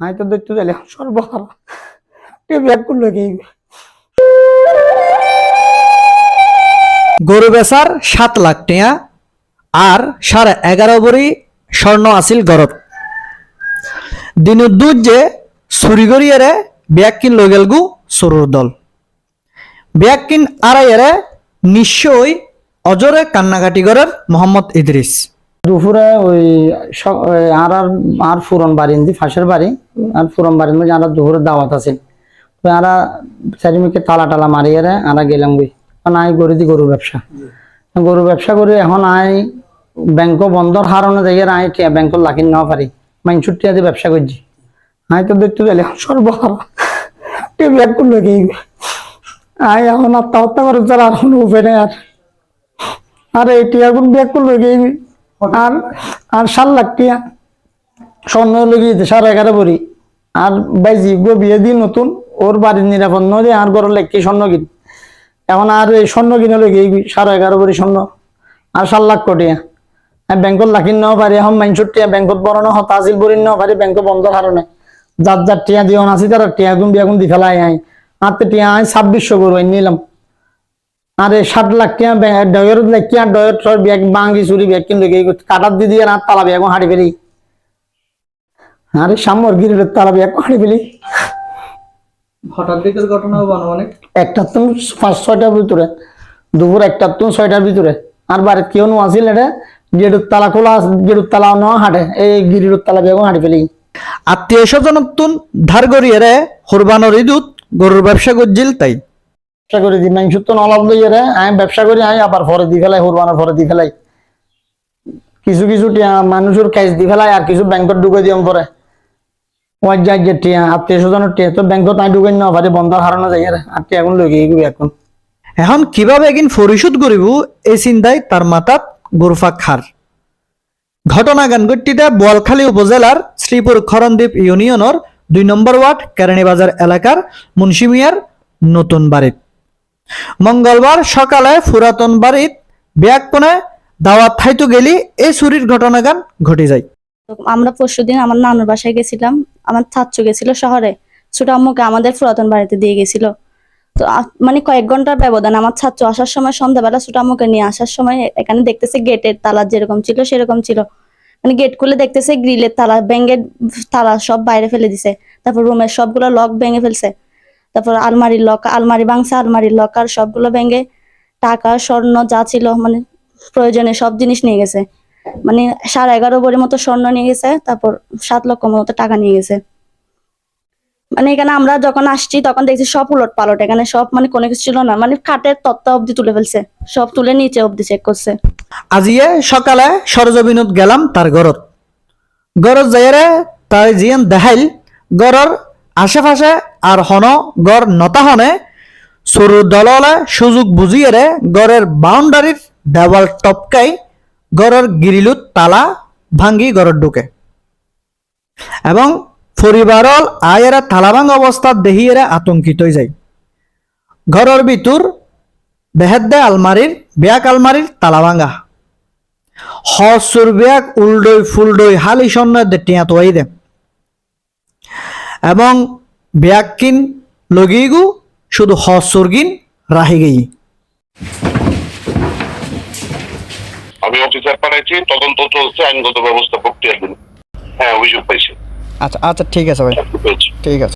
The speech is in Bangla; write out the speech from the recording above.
আমি তো দেখতে গেলে সর্বহারা। ব্যাগ করল কি গরু বেচার সাত লাখ টিয়া আর সাড়ে এগারো বড়ি স্বর্ণ আছিল গরত। দিনুদ্দুর যে চুরি করিয়ারে ব্যাগ কিন লগেল গু চোরর দল। ব্যাগ কিন আড়াইয়ারে নিশ্চয়ই অজরে কান্নাকাটি করার মোহাম্মদ ইদ্রিস দুপুরে ওই আর আর আর ফুরন বাড়ি দি ফাঁসের বাড়ি। আর ফুরন বাড়ির মধ্যে আর দুপুরে দাওয়াত আছে। তো আরা চারিমিকে তালা টালা মারিয়ে রে, আরা গেলাম গই। কারণ আই গরু দি গরু ব্যবসা। গরু ব্যবসা করে এখন আই ব্যাংক বন্ধর হারানো জায়গায় আই টিয়া ব্যাংক লাখিন নেওয়া পারি। মাইনসুর টিয়া দিয়ে ব্যবসা করছি। আই তো দেখতে গেলে সর্বহারা। টিয়া ব্যাগ করল কি আই এখন আত্মহত্যা করে যারা আর কোনো উপায় নেই আর। আর এই টিয়া কোন ব্যাগ করল কি আর আর সাত লাখ টিয়া স্বর্ণ লগিয়েছে সাড়ে এগারো ভরি। আর বাইজি গো বিয়ে দিয়ে নতুন, ওর বাড়ির নিরাপদ নদী আর গরর লেখি স্বর্ণ কিন এখন আর এই স্বর্ণ কিনে লেগে সাড়ে এগারো ভরি স্বর্ণ। আর সাত লাখ কোটিয়া আমি ব্যাংকত লাখিন নেওয়া পারি, এখন মাইনসুর টিয়া ব্যাংকত বড় হতা আছিল বরি নেওয়া পারি ব্যাংক বন্ধ হারণে যার যার টিয়া দিও নাছি তারা টিয়া গুণ বিয়া গুণ দি ফেলাই আই। তো টিয়া আই ছাব্বিশশো গরু নিলাম। আরে ষাট লাখ টিয়া ডয়ের লেখিয়া ডয়ের টর ব্যাগ বাঙ্গি চুরি ব্যাগ কিনলে কাটার দি দিয়ে আর তালা ব্যাগ হাঁড়ি ফেলি। আরে সামর গিরির তালা ব্যাগ হাঁড়ি ফেলি। হঠাৎ দিকের ঘটনা অনেক। একটা তো পাঁচ ছয়টার ভিতরে দুপুর একটা তো ছয়টার ভিতরে। আর কেউ নো আসিল এটা গেটুর তালা খোলা গেটুর তালা ন হাঁটে এই গিরির তালা ব্যাগ হাঁড়ি ফেলি। আত্মীয় স্বজনতুন ধার করিয়ারে কোরবানোর ইদুত গরুর ব্যবসা করছিল তাই। ব্যবসা করে দিই। মাংস তো নলাভ লইয়ে রে আমি ব্যবসা করি আমি আবার পরে দি ফেলাই, হুরবানোর পরে দি ফেলাই। কিছু কিছু টিয়া মানুষের ক্যাশ দি ফেলাই, আর কিছু ব্যাংকত ঢুকে দিয়ম পরে। যাই যে টিয়া আত্মীয় স্বজনের টিয়া, তো ব্যাংকত নাই ঢুকে বন্ধ হারানো রে। আর টিয়া এখন এখন। এখন কীভাবে এগিন পরিশোধ করিব, এই চিন্তায় তার মাথাত গুরফাক খার। ঘটনা গানগট্টিতে বোয়ালখালী উপজেলার শ্রীপুর খরণদ্বীপ ইউনিয়নের দুই নম্বর ওয়ার্ড কেরানীবাজার এলাকার মুন্সিমিয়ার নতুন বাড়িত। মঙ্গলবার সকালে পুরাতন বাড়িত ব্যাগ কোনে দাওয়াত থাইতো গেলি, এই চুরির ঘটনা গান ঘটে যায়। আমরা পরশুদিন আমার নানুর বাসায় গেছিলাম, আমার ছাত্র গেছিল শহরে, ছোট আম্মুকে আমাদের পুরাতন বাড়িতে দিয়ে গেছিল। তো মানে কয়েক ঘণ্টার ব্যবধান আমার ছাত্র আসার সময় সন্ধ্যাবেলা ছোট আম্মুকে নিয়ে আসার সময় এখানে দেখতেছে গেটের তালা যেরকম ছিল সেরকম ছিল। মানে গেট খুলে দেখতেছে গ্রিলের তালা ব্যাঙ্গের তালা সব বাইরে ফেলে দিছে। তারপর রুমের সবগুলো লক ভেঙে ফেলছে। তারপর আলমারির লক আলমারি ভাঙছে, আলমারির লক আর সবগুলো ভেঙে টাকা, স্বর্ণ যা ছিল মানে প্রয়োজনে সব জিনিস নিয়ে গেছে। মানে সাড়ে এগারো ভরির মতো স্বর্ণ নিয়ে গেছে, তারপর সাত লক্ষ মতো টাকা নিয়ে গেছে। মানে এখানে আমরা যখন আসছি, তখন দেখছি সব উলট পালট, এখানে সব মানে কোনো কিছু ছিল না মানে খাটের তত্ত্ব অব্দি তুলে ফেলছে, সব তুলে নিচে অব্দি চেক করছে। আজিয়ে সকালে সরজবিনত গেলাম তার ঘরত। ঘরত যাইরে তাই জিয়ান দেখাইল গড়র আশেপাশে আর হন গড় নতাহনে সরু দললে সুযোগ বুঝিয়েরে গড়ের বাউন্ডারির দেওয়াল টপকাই গড়ের গিরিলুত তালা ভাঙ্গি গড়ত ঢুকে। এবং পরিবারল আয়েরা তালাভাঙ্গ অবস্থাত দেহিয়েরে আতঙ্কিত যায়। ঘরের ভিতর বেহেদ দে আলমারির ব্যাগ আলমারির তালা ভাঙ্গা হসুর ব্যাগ উল্ডই ফুলডই হালি সন্ন দে টিয়া তোয়াই দে। এবং ব্যাকিন লগিগু শুধু হসর্গিন রাহিগেই রাহি গেই। আমি অফিসার পাঠাইছি তদন্ত চলছে আইনগত ব্যবস্থা প্রক্রিয়া হ্যাঁ অভিযোগ পাইছি। আচ্ছা আচ্ছা ঠিক আছে ভাই। ঠিক আছে।